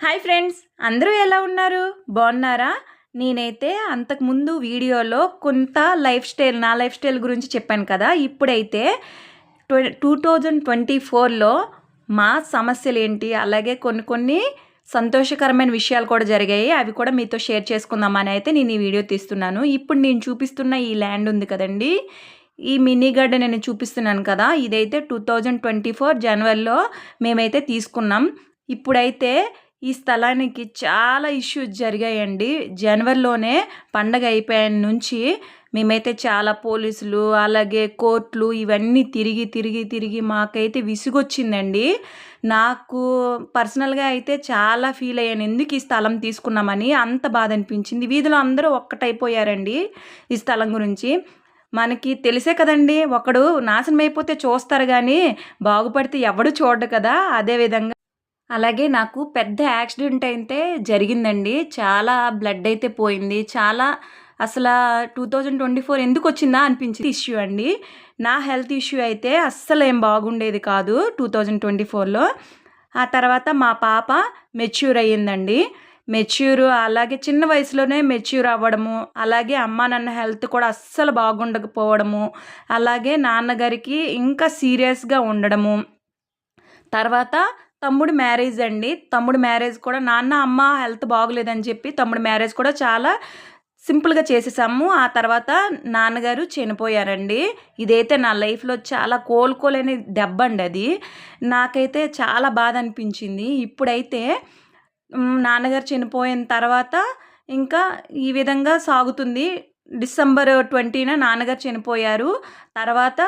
Hi friends అందరూ ఎలా ఉన్నారు? బాగున్నారా? నేనైతే అంతకుముందు వీడియోలో కొంత లైఫ్ స్టైల్ నా లైఫ్ స్టైల్ గురించి చెప్పాను కదా ఇప్పుడైతే టూ థౌజండ్ ట్వంటీ ఫోర్లో మా సమస్యలు ఏంటి అలాగే కొన్ని కొన్ని సంతోషకరమైన విషయాలు కూడా జరిగాయి అవి కూడా మీతో షేర్ చేసుకుందామని అయితే నేను ఈ వీడియో తీస్తున్నాను. ఇప్పుడు నేను చూపిస్తున్న ఈ ల్యాండ్ ఉంది కదండి ఈ మినీ గార్డెన్ నేను చూపిస్తున్నాను కదా ఇదైతే టూ థౌజండ్ ట్వంటీ ఫోర్ జనవరిలో మేమైతే తీసుకున్నాం. ఇప్పుడైతే ఈ స్థలానికి చాలా ఇష్యూస్ జరిగాయండి. జనవరిలోనే పండగ అయిపోయిన నుంచి మేమైతే చాలా పోలీసులు అలాగే కోర్టులు ఇవన్నీ తిరిగి తిరిగి తిరిగి మాకైతే విసుగొచ్చిందండి. నాకు పర్సనల్గా అయితే చాలా ఫీల్ అయ్యాను. ఎందుకు ఈ స్థలం తీసుకున్నామని అంత బాధ అనిపించింది వీధిలో అందరూ ఒక్కటైపోయారండి ఈ స్థలం గురించి. మనకి తెలిసే కదండి ఒకడు నాశనం అయిపోతే చూస్తారు కానీ బాగుపడితే ఎవడు చూడడు కదా. అదేవిధంగా అలాగే నాకు పెద్ద యాక్సిడెంట్ అయితే జరిగిందండి. చాలా బ్లడ్ అయితే పోయింది. చాలా అసలు టూ థౌజండ్ ట్వంటీ ఫోర్ ఎందుకు వచ్చిందా అనిపించింది ఇష్యూ అండి. నా హెల్త్ ఇష్యూ అయితే అస్సలు ఏం బాగుండేది కాదు టూ థౌజండ్ ట్వంటీ ఫోర్లో ఆ తర్వాత మా పాప మెచ్యూర్ అయ్యిందండి. మెచ్యూర్ అలాగే చిన్న వయసులోనే మెచ్యూర్ అవ్వడము అలాగే అమ్మ నాన్న హెల్త్ కూడా అస్సలు బాగుండకపోవడము అలాగే నాన్నగారికి ఇంకా సీరియస్గా ఉండడము. తర్వాత తమ్ముడు మ్యారేజ్ అండి. తమ్ముడు మ్యారేజ్ కూడా నాన్న అమ్మ హెల్త్ బాగోలేదని చెప్పి తమ్ముడు మ్యారేజ్ కూడా చాలా సింపుల్గా చేసేసాము. ఆ తర్వాత నాన్నగారు చనిపోయారండి. ఇదైతే నా లైఫ్లో చాలా కోలుకోలేని దెబ్బ అండి అది. నాకైతే చాలా బాధ అనిపించింది ఇప్పుడైతే నాన్నగారు చనిపోయిన తర్వాత ఇంకా ఈ విధంగా సాగుతుంది. డిసెంబర్ ట్వంటీన నాన్నగారు చనిపోయారు. తర్వాత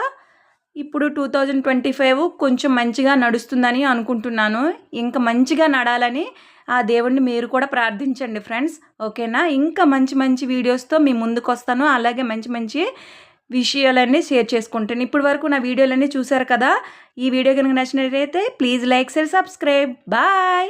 ఇప్పుడు టూ థౌజండ్ ట్వంటీ ఫైవ్ కొంచెం మంచిగా నడుస్తుందని అనుకుంటున్నాను. ఇంకా మంచిగా నడాలని ఆ దేవుణ్ణి మీరు కూడా ప్రార్థించండి ఫ్రెండ్స్. ఓకేనా? ఇంకా మంచి మంచి వీడియోస్తో మీ ముందుకు వస్తాను అలాగే మంచి మంచి విషయాలన్నీ షేర్ చేసుకుంటాను. ఇప్పటి వరకు నా వీడియోలన్నీ చూసారు కదా? ఈ వీడియో కనుక నచ్చినట్లయితే please like share subscribe. Bye!